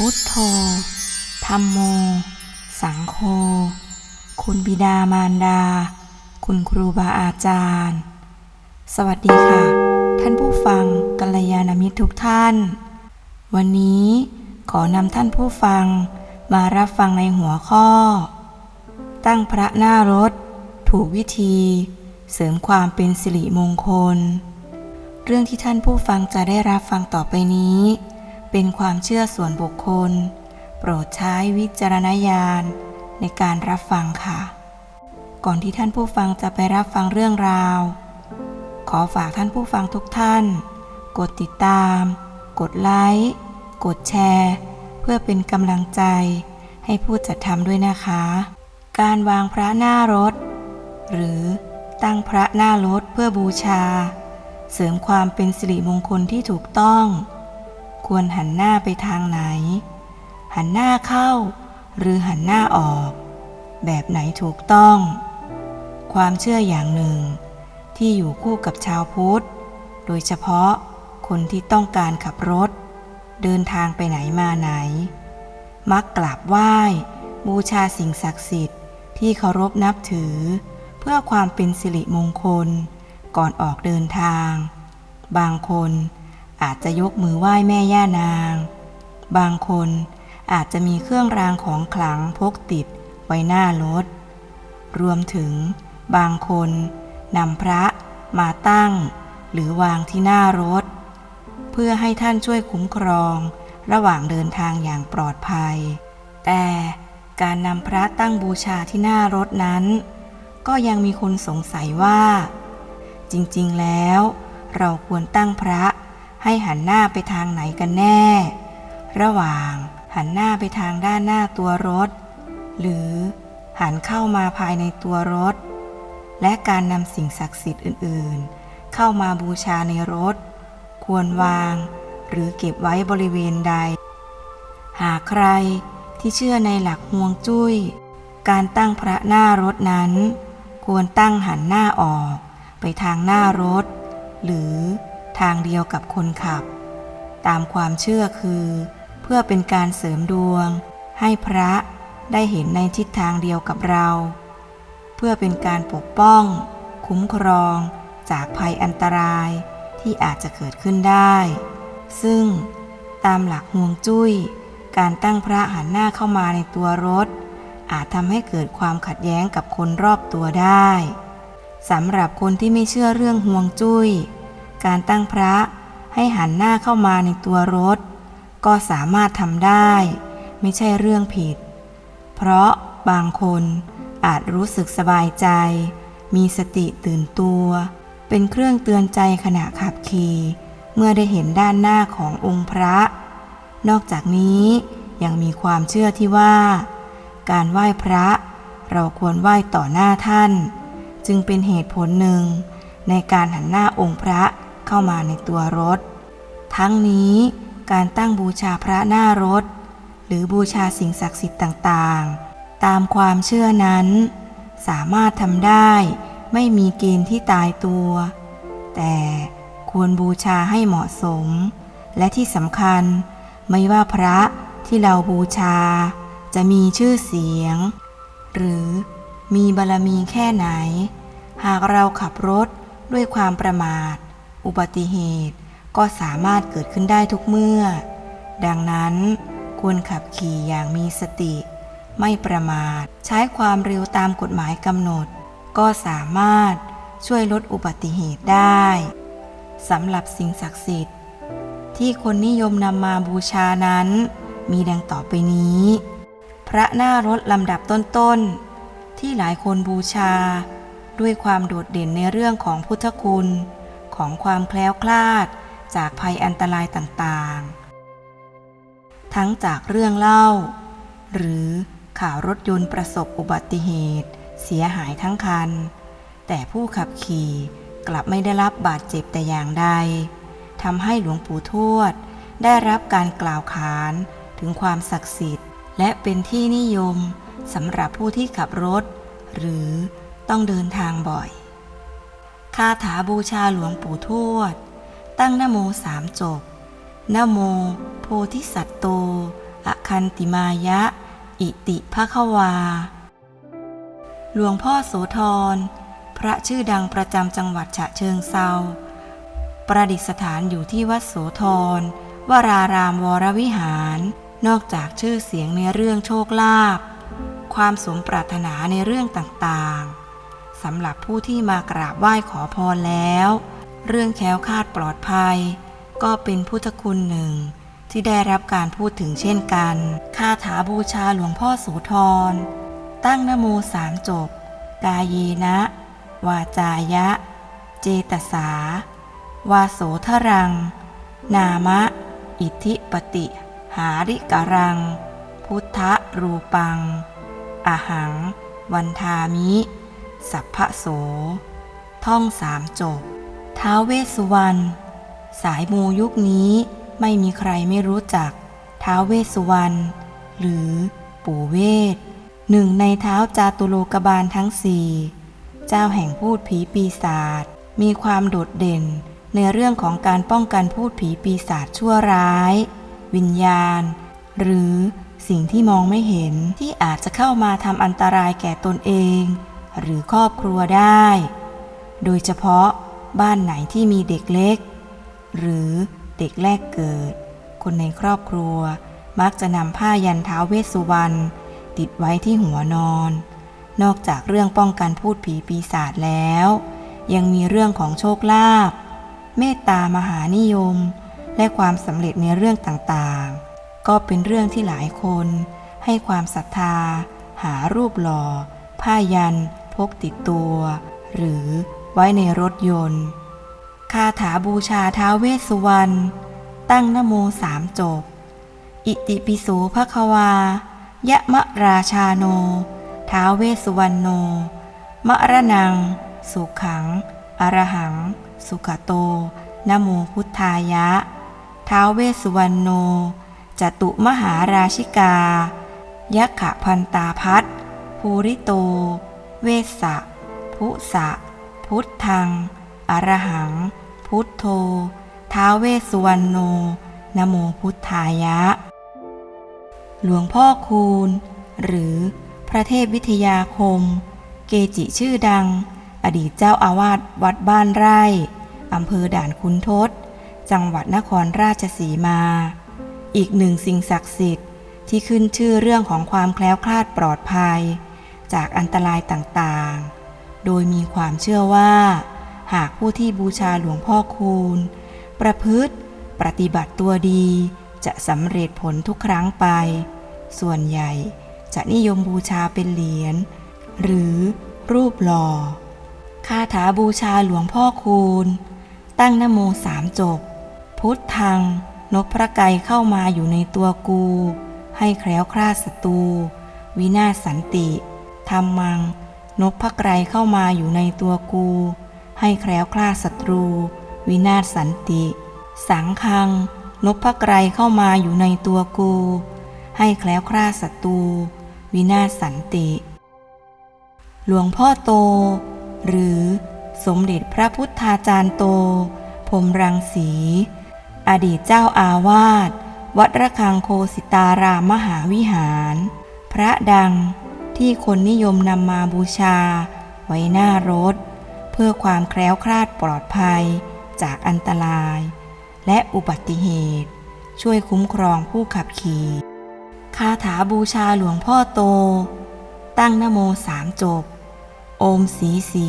พุทโธ ธรรมโม สังโฆ คุณบิดามารดา คุณครูบาอาจารย์ สวัสดีค่ะ ท่านผู้ฟังกัลยาณมิตรทุกท่าน วันนี้ขอนำท่านผู้ฟังมารับฟังในหัวข้อ ตั้งพระหน้ารถ ถูกวิธี เสริมความเป็นสิริมงคล เรื่องที่ท่านผู้ฟังจะได้รับฟังต่อไปนี้ เป็นความเชื่อส่วนบุคคล โปรดใช้วิจารณญาณในการรับฟังค่ะ ก่อนที่ท่านผู้ฟังจะไปรับฟังเรื่องราว ขอฝากท่านผู้ฟังทุกท่าน กดติดตาม กดไลค์กดแชร์ เพื่อเป็นกำลังใจให้ผู้จัดทำด้วยนะคะ การวางพระหน้ารถ หรือตั้งพระหน้ารถเพื่อบูชา เสริมความเป็นสิริมงคลที่ถูกต้อง ควรหันหน้าไปทางไหน หันหน้าเข้า หรือหันหน้าออก แบบไหนถูกต้อง ความเชื่ออย่างหนึ่ง ที่อยู่คู่กับชาวพุทธ โดยเฉพาะคนที่ต้องการขับรถ เดินทางไปไหนมาไหน มักกราบไหว้ บูชาสิ่งศักดิ์สิทธิ์ที่เคารพนับถือ เพื่อความเป็นสิริมงคล ก่อนออกเดินทาง บางคน อาจจะยกมือไหว้แม่ย่านาง บางคนอาจจะมีเครื่องรางของขลังพกติดไว้หน้ารถ รวมถึงบางคนนำพระมาตั้ง หรือวางที่หน้ารถ เพื่อให้ท่านช่วยคุ้มครองระหว่างเดินทางอย่างปลอดภัย แต่การนำพระตั้งบูชาที่หน้ารถนั้น ก็ยังมีคนสงสัยว่า จริงๆแล้ว เราควรตั้งพระ ให้หันหน้าไปทางไหนกันแน่ ระหว่างหันหน้าไปทางด้านหน้าตัวรถ หรือหันเข้ามาภายในตัวรถ และการนำสิ่งศักดิ์สิทธิ์อื่นๆ เข้ามาบูชาในรถ ควรวาง หรือเก็บไว้บริเวณใด หากใครที่เชื่อในหลักห่วงจุ้ย การตั้งพระหน้ารถนั้น ควรตั้งหันหน้าออกไปทางหน้ารถ หรือ ทางเดียวกับคนขับ ตามความเชื่อคือ เพื่อเป็นการเสริมดวง ให้พระได้เห็นในทิศทางเดียวกับเรา เพื่อเป็นการปกป้อง คุ้มครอง จากภัยอันตรายที่อาจจะเกิดขึ้นได้ ซึ่งตามหลักห่วงจุ้ย การตั้งพระหันหน้าเข้ามาในตัวรถ อาจทำให้เกิดความขัดแย้งกับคนรอบตัวได้สำหรับคนที่ไม่เชื่อเรื่องห่วงจุ้ย การตั้งพระให้หันหน้าเข้ามาในตัวรถ ก็สามารถทำได้ ไม่ใช่เรื่องผิด เพราะบางคนอาจรู้สึกสบายใจ มีสติตื่นตัว เป็นเครื่องเตือนใจขณะขับขี่เมื่อได้เห็นด้านหน้าขององค์พระ นอกจากนี้ยังมีความเชื่อที่ว่า การไหว้พระ เราควรไหว้ต่อหน้าท่าน จึงเป็นเหตุผลหนึ่งในการหันหน้าองค์พระ เข้ามาในตัวรถ ทั้งนี้การตั้งบูชาพระหน้ารถ หรือบูชาสิ่งศักดิ์สิทธิ์ต่างๆ ตามความเชื่อนั้น สามารถทำได้ไม่มีเกณฑ์ที่ตายตัว แต่ควรบูชาให้เหมาะสม และที่สำคัญไม่ว่าพระที่เราบูชา จะมีชื่อเสียง หรือมีบารมีแค่ไหน หากเราขับรถด้วยความประมาท อุบัติเหตุก็สามารถเกิดขึ้นได้ทุกเมื่อ ดังนั้นควรขับขี่อย่างมีสติ ไม่ประมาท ใช้ความเร็วตามกฎหมายกำหนด ก็สามารถช่วยลดอุบัติเหตุได้สำหรับสิ่งศักดิ์สิทธิ์ ที่คนนิยมนำมาบูชานั้น มีดังต่อไปนี้ พระหน้ารถลำดับต้นๆที่หลายคนบูชา ด้วยความโดดเด่นในเรื่องของพุทธคุณ ของความแคล้วคลาดจากภัยอันตรายต่างๆ ทั้งจากเรื่องเล่า หรือข่าวรถยนต์ประสบอุบัติเหตุ เสียหายทั้งคัน แต่ผู้ขับขี่กลับไม่ได้รับบาดเจ็บแต่อย่างใดทำให้หลวงปู่ทวด ได้รับการกล่าวขานถึงความศักดิ์สิทธิ์ และเป็นที่นิยมสำหรับผู้ที่ขับรถ หรือต้องเดินทางบ่อย คาถาบูชาหลวงปู่ทวด ตั้งนโมสามจบนโม โพธิสัตว์โตอคันติมายะ อิติภควา หลวงพ่อโสธร พระชื่อดังประจำจังหวัดฉะเชิงเซา ประดิษฐานอยู่ที่วัดโสธร วรารามวรวิหาร นอกจากชื่อเสียงในเรื่องโชคลาภ ความสมปรารถนาในเรื่องต่างๆ สำหรับผู้ที่มากราบไหว้ขอพรแล้ว เรื่องแคล้วคลาดปลอดภัย ก็เป็นพุทธคุณหนึ่ง ที่ได้รับการพูดถึงเช่นกันคาถาบูชาหลวงพ่อโสธร ตั้งนโมสามจบ กายเยนะ วาจายะ เจตสา วาโสทรัง นามะ อิทธิปติ หาริกรัง พุทธรูปังอาหัง วันทามิ สัพพะโส ท่องสามจบ ท้าวเวสสุวรรณ สายมูยุคนี้ไม่มีใครไม่รู้จัก ท้าวเวสสุวรรณ หรือปู่เวทหนึ่งในเท้าจาตุโลกบาลทั้งสี่เจ้าแห่งพูดผีปีศาจมีความโดดเด่นในเรื่องของการป้องกันพูดผีปีศาจชั่วร้าย วิญญาณ หรือสิ่งที่มองไม่เห็นที่อาจจะเข้ามาทำอันตรายแก่ตนเอง หรือครอบครัวได้ โดยเฉพาะบ้านไหนที่มีเด็กเล็ก หรือเด็กแรกเกิด คนในครอบครัวมักจะนำผ้ายันเท้าเวสสุวรรณติดไว้ที่หัวนอน นอกจากเรื่องป้องกันพูดผีปีศาจแล้ว ยังมีเรื่องของโชคลาภเมตตามหานิยม และความสำเร็จในเรื่องต่างๆ ก็เป็นเรื่องที่หลายคน ให้ความศรัทธา หารูปหล่อ ผ้ายัน พกติดตัว หรือไว้ในรถยนต์ คาถาบูชาท้าวเวสสุวรรณ ตั้งนโมสามจบ อิติปิโสภควา ยะมะราชาโน ท้าวเวสสุวรรณโน มะระนัง สุขัง อรหัง สุขโต นโมพุทธายะ ท้าวเวสสุวรรณโน จตุมหาราชิกา ยักขะพันตาพัทภูริโต เวสสะพุสะ พุทธัง อรหัง พุทโธ ท้าเวสสุวรรณโน นโมพุทธายะ หลวงพ่อคูณ หรือพระเทพวิทยาคม เกจิชื่อดัง อดีตเจ้าอาวาสวัดบ้านไร่ อำเภอด่านคุณทศ จังหวัดนครราชสีมา อีกหนึ่งสิ่งศักดิ์สิทธิ์ที่ขึ้นชื่อเรื่องของความแคล้วคลาดปลอดภัย จากอันตรายต่างๆ โดยมีความเชื่อว่า หากผู้ที่บูชาหลวงพ่อคูณ ประพฤติปฏิบัติตัวดีจะสำเร็จผลทุกครั้งไป ส่วนใหญ่จะนิยมบูชาเป็นเหรียญหรือรูปหล่อ คาถาบูชาหลวงพ่อคูณ ตั้งนโมสามจบ พุทธังนพพระไกรเข้ามาอยู่ในตัวกู ให้แคล้วคลาดศัตรู วินาศสันติ ธรรมังนพพระไกรเข้ามาอยู่ในตัวกู ให้แคล้วคลาดศัตรู วินาศสันติ สังฆังนพพระไกรเข้ามาอยู่ในตัวกู ให้แคล้วคลาดศัตรู วินาศสันติ หลวงพ่อโต หรือสมเด็จพระพุทธาจารย์โต พรมรังสี อดีตเจ้าอาวาส วัดระฆังโคสิตารามมหาวิหาร พระดัง ที่คนนิยมนำมาบูชา ไว้หน้ารถ เพื่อความแคล้วคลาดปลอดภัยจากอันตราย และอุบัติเหตุ ช่วยคุ้มครองผู้ขับขี่คาถาบูชาหลวงพ่อโต ตั้งนโมสามจบ โอมสีสี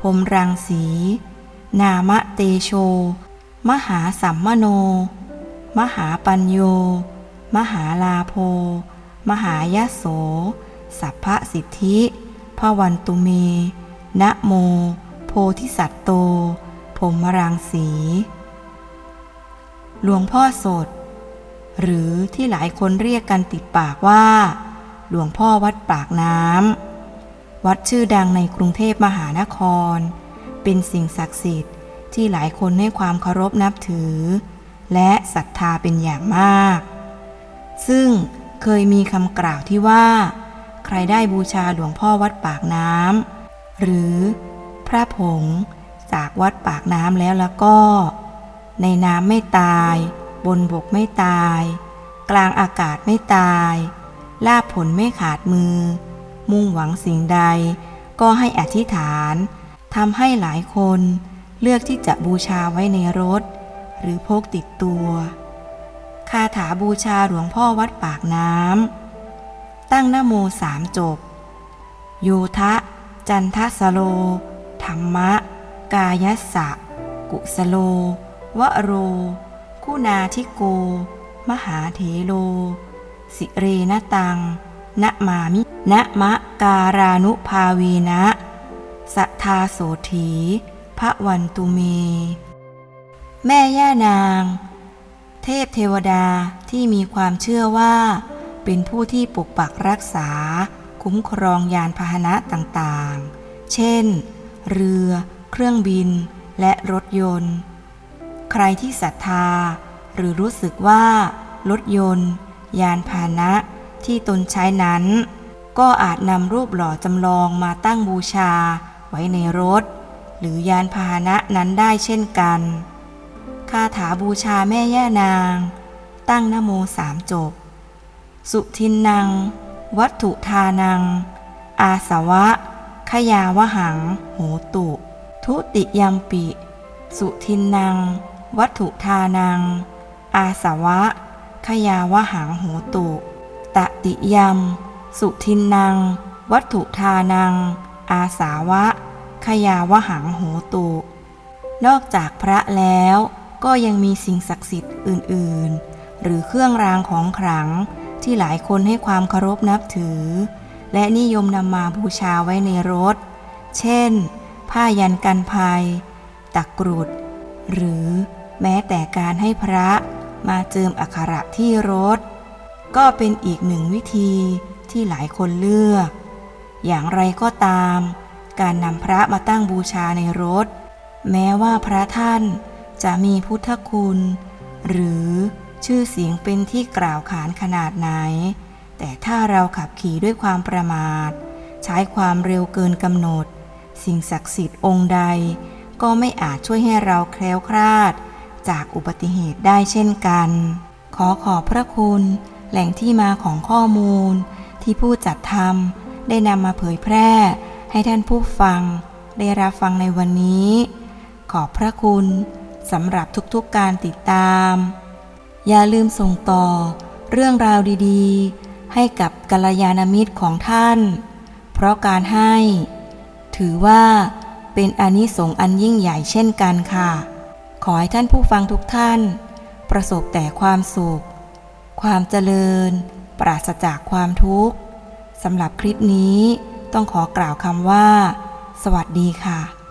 พรมรังสี นามะเตโช มหาสัมมโน มหาปัญโย มหาลาโพ มหายโส สัพพสิทธิพระวันตุเม นะโม โพธิสัตโตพรมรังสี หลวงพ่อสด หรือที่หลายคนเรียกกันติดปากว่า หลวงพ่อวัดปากน้ำ วัดชื่อดังในกรุงเทพมหานคร เป็นสิ่งศักดิ์สิทธิ์ที่หลายคนให้ความเคารพนับถือ และศรัทธาเป็นอย่างมาก ซึ่งเคยมีคำกล่าวที่ว่า รได้บูชาหลวงพ่อวัดปากน้ำหรือพระผงจากวัดปากน้ำแล้วแล้วก็ ในน้ำไม่ตาย บนบกไม่ตายกกลางอากาศไม่ตายลาบผลไม่ขาดมือ มุ่งหวังสิ่งใด ก็ให้อธิษฐานทำให้หลายคนเลือกที่จะบูชาไว้ในรถ หรือพกติดตัว คาถาบูชาหลวงพ่อวัดปากน้ำ ตั้งนโมสามจบโยทะ จันทสโล ธรรมะ กายัสสะ กุสโล วโร คุณาธิโก มหาเถโล สิเรนตังนะมามินะมะการานุภาเวนะสัทธาโสถีพระวันตุเม แม่ย่านาง เทพเทวดาที่มีความเชื่อว่า เป็นผู้ที่ปกปักรักษา คุ้มครองยานพาหนะต่างๆ เช่น เรือ เครื่องบิน และรถยนต์ ใครที่ศรัทธา หรือรู้สึกว่า รถยนต์ ยานพาหนะที่ตนใช้นั้น ก็อาจนำรูปหล่อจำลองมาตั้งบูชาไว้ในรถ หรือยานพาหนะนั้นได้เช่นกันคาถาบูชาแม่ย่านาง ตั้งนโมสามจบ สุทินนังวัตถุทานัง อาสวะ ขยาวหัง โหตุ ทุติยมปิ สุทินนังวัตถุทานัง อาสวะ ขยาวหังโหตุ ตติยม สุทินนังวัตถุทานัง อาสาวะ ขยาวหังโหตุ นอกจากพระแล้วก็ยังมีสิ่งศักดิ์สิทธิ์อื่น ๆ หรือเครื่องรางของขลัง ที่หลายคนให้ความเคารพนับถือ และนิยมนำมาบูชาไว้ในรถ เช่น ผ้ายันกันภัยตะกรุด หรือแม้แต่การให้พระมาเจิมอักขระที่รถ ก็เป็นอีกหนึ่งวิธีที่หลายคนเลือก อย่างไรก็ตาม การนำพระมาตั้งบูชาในรถ แม้ว่าพระท่านจะมีพุทธคุณ หรือ ชื่อเสียงเป็นที่กล่าวขานขนาดไหน แต่ถ้าเราขับขี่ด้วยความประมาท ใช้ความเร็วเกินกำหนด สิ่งศักดิ์สิทธิ์องค์ใด ก็ไม่อาจช่วยให้เราแคล้วคลาด จากอุบัติเหตุได้เช่นกัน ขอขอบพระคุณ แหล่งที่มาของข้อมูล ที่ผู้จัดทำได้นำมาเผยแพร่ ให้ท่านผู้ฟัง ได้รับฟังในวันนี้ ขอบพระคุณสำหรับทุกๆการติดตาม อย่าลืมส่งต่อเรื่องราวดีๆ ให้กับกัลยาณมิตรของท่าน เพราะการให้ ถือว่าเป็นอานิสงส์อันยิ่งใหญ่เช่นกันค่ะ ขอให้ท่านผู้ฟังทุกท่าน ประสบแต่ความสุข ความเจริญ ปราศจากความทุกข์สำหรับคลิปนี้ต้องขอกล่าวคำว่า สวัสดีค่ะ